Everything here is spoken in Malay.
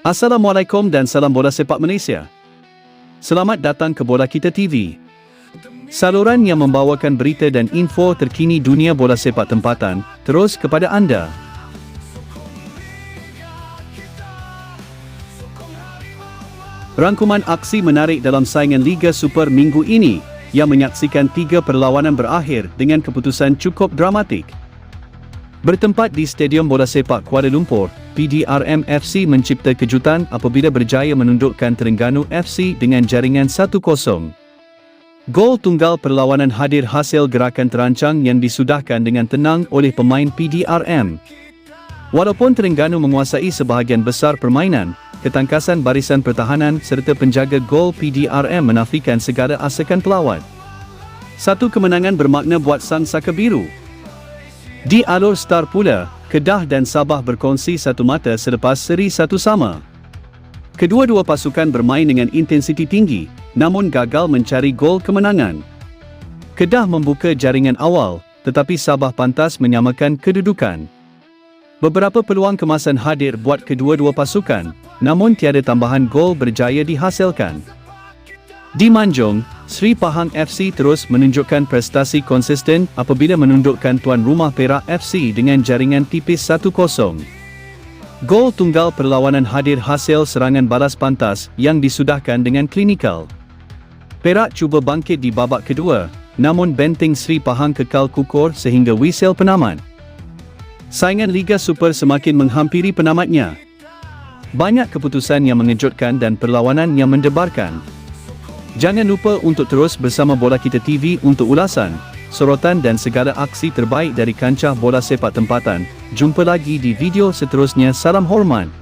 Assalamualaikum dan salam bola sepak Malaysia. Selamat datang ke Bola Kita TV. Saluran yang membawakan berita dan info terkini dunia bola sepak tempatan terus kepada anda. Rangkuman aksi menarik dalam saingan Liga Super minggu ini yang menyaksikan tiga perlawanan berakhir dengan keputusan cukup dramatik. Bertempat di Stadium Bola Sepak Kuala Lumpur, PDRM FC mencipta kejutan apabila berjaya menundukkan Terengganu FC dengan jaringan 1-0. Gol tunggal perlawanan hadir hasil gerakan terancang yang disudahkan dengan tenang oleh pemain PDRM. Walaupun Terengganu menguasai sebahagian besar permainan, ketangkasan barisan pertahanan serta penjaga gol PDRM menafikan segala asakan pelawat. Satu kemenangan bermakna buat Sang Saka Biru. Di alur star pula, Kedah dan Sabah berkongsi satu mata selepas seri satu sama. Kedua-dua pasukan bermain dengan intensiti tinggi, namun gagal mencari gol kemenangan. Kedah membuka jaringan awal, tetapi Sabah pantas menyamakan kedudukan. Beberapa peluang kemasan hadir buat kedua-dua pasukan, namun tiada tambahan gol berjaya dihasilkan. Di Manjung, Sri Pahang FC terus menunjukkan prestasi konsisten apabila menundukkan tuan rumah Perak FC dengan jaringan tipis 1-0. Gol tunggal perlawanan hadir hasil serangan balas pantas yang disudahkan dengan klinikal. Perak cuba bangkit di babak kedua, namun benteng Sri Pahang kekal kukur sehingga whistle penamat. Saingan Liga Super semakin menghampiri penamatnya. Banyak keputusan yang mengejutkan dan perlawanan yang mendebarkan. Jangan lupa untuk terus bersama Bola Kita TV untuk ulasan, sorotan dan segala aksi terbaik dari kancah bola sepak tempatan. Jumpa lagi di video seterusnya. Salam hormat.